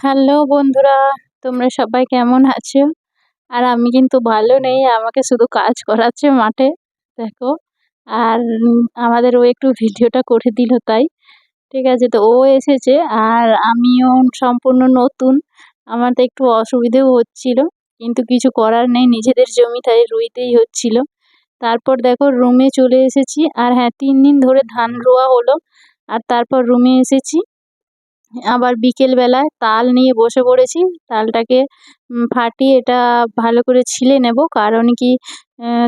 Hello বন্ধুরা, তোমরা সবাই কেমন আছো? আর আমি কিন্তু ভালো নেই, আমাকে শুধু কাজ করাচ্ছে মাঠে, দেখো। আর আমাদের ও একটু ভিডিওটা করে দিল তাই, ঠিক আছে? তো ও এসেছে আর আমিও সম্পূর্ণ নতুন, আমার তো একটু অসুবিধেও হচ্ছিল, কিন্তু কিছু করার নেই, নিজেদের জমি তাই রুইতেই হচ্ছিল। তারপর দেখো রুমে চলে এসেছি, আর হ্যাঁ তিন দিন ধরে ধান রোয়া হলো, আর তারপর রুমে এসেছি। আবার বিকেল বেলায় তাল নিয়ে বসে পড়েছি। তালটাকে ফাটিয়ে এটা ভালো করে ছিলে নেব। কারণ কি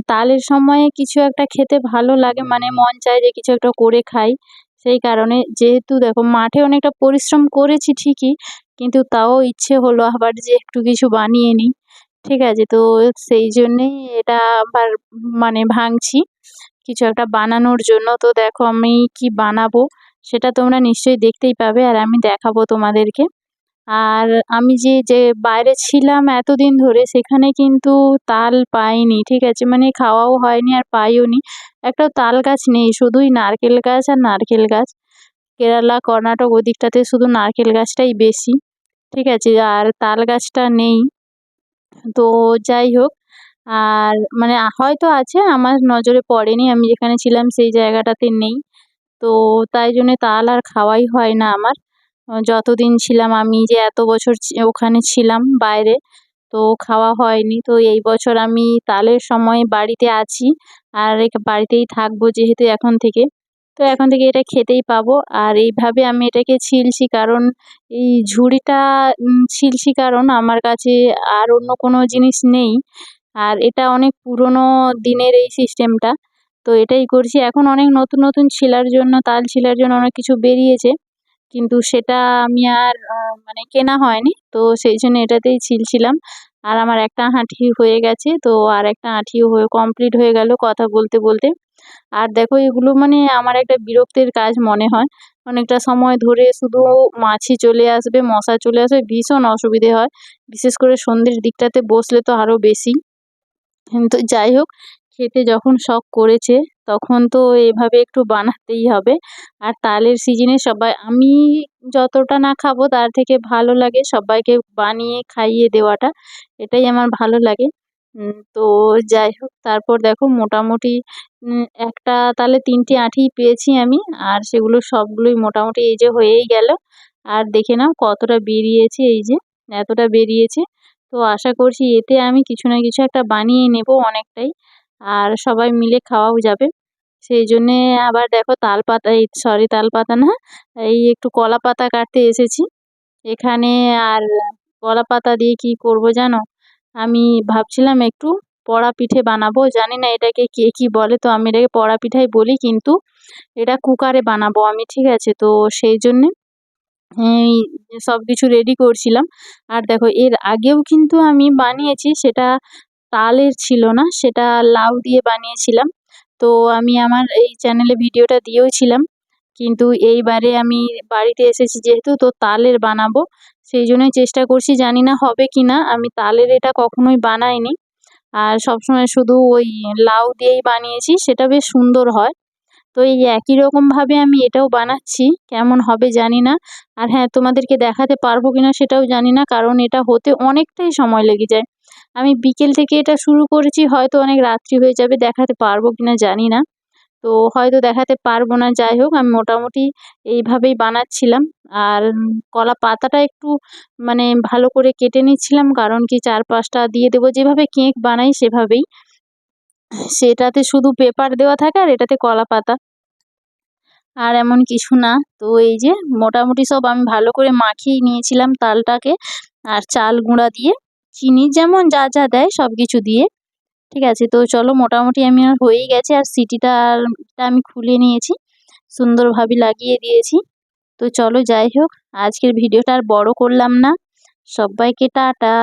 তালের সময় কিছু একটা খেতে ভালো লাগে। মানে মন চায় যে কিছু একটা করে খাই। সেই কারণে যেহেতু দেখো, মাঠে অনেকটা পরিশ্রম করেছি ঠিকই, কিন্তু তাও ইচ্ছে হলো আবার যে একটু কিছু বানিয়ে নিই। ঠিক আছে, তো সেই জন্যেই এটা আবার মানে ভাঙছি। কিছু একটা বানানোর জন্য। তো দেখো আমি কি বানাবো? সেটা তোমরা নিশ্চয়ই দেখতেই পাবে আর আমি দেখাবো তোমাদেরকে। আর আমি যে যে বাইরে ছিলাম এতদিন ধরে সেখানে কিন্তু তাল পাইনি, ঠিক আছে? মানে খাওয়াও হয়নি আর পাইও নি। একটাও তাল গাছ নেই, শুধুই নারকেল গাছ আর নারকেল গাছ। কেরালা, কর্ণাটক ওদিকটাতে শুধু নারকেল গাছটাই বেশি, ঠিক আছে? আর তাল গাছটা নেই। তো যাই হোক, আর মানে হয়তো আছে, আমার নজরে পড়েনি। আমি যেখানে ছিলাম সেই জায়গাটাতে নেই। তো তাই জন্যে তাল আর খাওয়াই হয় না আমার। যতদিন ছিলাম আমি যে এত বছর ওখানে ছিলাম বাইরে, তো খাওয়া হয়নি। তো এই বছর আমি তালের সময় বাড়িতে আছি আর বাড়িতেই থাকব যেহেতু এখন থেকে। তো এখন থেকে এটা খেতেই পাবো। আর এইভাবে আমি এটাকে ছিলছি কারণ এই ঝুড়িটা ছিলছি কারণ আমার কাছে আর অন্য কোনো জিনিস নেই। আর এটা অনেক পুরনো দিনের এই সিস্টেমটা তো এটাই করছি। এখন অনেক নতুন নতুন ছিলার জন্য, তাল ছিলার জন্য অনেক কিছু বেরিয়েছে। কিন্তু সেটা আমি আর মানে কেনা হয়নি। তো সেই জন্য এটাতেই ছিলছিলাম। আর আমার একটা আঁঠি হয়ে গেছে, তো আর একটা আঁঠিও হয়ে কমপ্লিট হয়ে গেল কথা বলতে বলতে। আর দেখো, এগুলো মানে আমার একটা বিরক্তির কাজ মনে হয়। অনেকটা সময় ধরে শুধু মাছি চলে আসবে, মশা চলে আসবে, ভীষণ অসুবিধে হয়। বিশেষ করে সন্ধ্যের দিকটাতে বসলে তো আরও বেশি। কিন্তু যাই হোক খেতে যখন শখ করেছে, তখন তো এভাবে একটু বানাতেই হবে। আর তালের সিজনে সবাই, আমি যতটা না খাব তার থেকে ভালো লাগে সবাইকে বানিয়ে খাইয়ে দেওয়াটা। এটাই আমার ভালো লাগে। তো যাই হোক, তারপর দেখো মোটামুটি একটা তালে তিনটে আঁটি পেয়েছি আমি। আর সেগুলো সবগুলোই মোটামুটি এই যে হয়েই গেল। আর দেখে নাও কতটা বেরিয়েছে এই যে, এতটা বেরিয়েছে। তো আশা করছি এতে আমি কিছু না কিছু একটা বানিয়ে নেব অনেকটাই। আর সবাই মিলে খাওয়াও যাবে। সেই জন্যে আবার দেখো তাল পাতা, এই সরি তাল পাতা না, এই একটু কলা পাতা কাটতে এসেছি। এখানে আর কলা পাতা দিয়ে কি করব জানো? আমি ভাবছিলাম একটু পড়া পিঠে বানাবো, জানি না এটাকে কে কি বলে, তো আমি এটাকে পড়া পিঠাই বলি, কিন্তু এটা কুকারে বানাবো আমি, ঠিক আছে? তো সেই জন্যে সব কিছু রেডি করছিলাম। আর দেখো এর আগেও কিন্তু আমি বানিয়েছি, সেটা তালের ছিল না, সেটা লাউ দিয়ে বানিয়েছিলাম। তো আমি আমার এই চ্যানেলে ভিডিওটা দিয়েও ছিলাম। কিন্তু এইবারে আমি বাড়িতে এসেছি যেহেতু, তো তালের বানাবো। সেই জন্যই চেষ্টা করছি, জানি না হবে কি না আমি তালের এটা কখনোই বানাইনি। আর সবসময় শুধু ওই লাউ দিয়েই বানিয়েছি, সেটা বেশ সুন্দর হয়। তো এই একই রকমভাবে আমি এটাও বানাচ্ছি, কেমন হবে জানি না। আর হ্যাঁ তোমাদেরকে দেখাতে পারব কিনা সেটাও জানি না, কারণ এটা হতে অনেকটাই সময় লেগে যায়। আমি বিকেল থেকে এটা শুরু করেছি, হয়তো অনেক রাত্রি হয়ে যাবে, দেখাতে পারব কিনা জানি না। তো হয়তো দেখাতে পারব না, যাই হোক, আমি মোটামুটি এইভাবেই বানাচ্ছিলাম। আর কলা পাতাটা একটু মানে ভালো করে কেটে নিচ্ছিলাম, কারণ কি চার পাঁচটা দিয়ে দেবো, যেভাবে কেক বানাই সেভাবেই। সেটাতে শুধু পেপার দেওয়া থাকে আর এটাতে কলা পাতা। আর এমন কিছু না, তো এই যে মোটামুটি সব আমি ভালো করে মাখিয়ে নিয়েছিলাম তালটাকে আর চাল গুঁড়া দিয়ে। চিনি যেমন যা যা দেয় সব কিছু দিয়ে, ঠিক আছে? তো চলো মোটামুটি আমি আর হয়েই গেছে আর সিটিটা টা আমি খুলে নিয়েছি, সুন্দরভাবে লাগিয়ে দিয়েছি। তো চলো যাই হোক, আজকের ভিডিওটা আর বড় করলাম না। সবাইকে টাটা।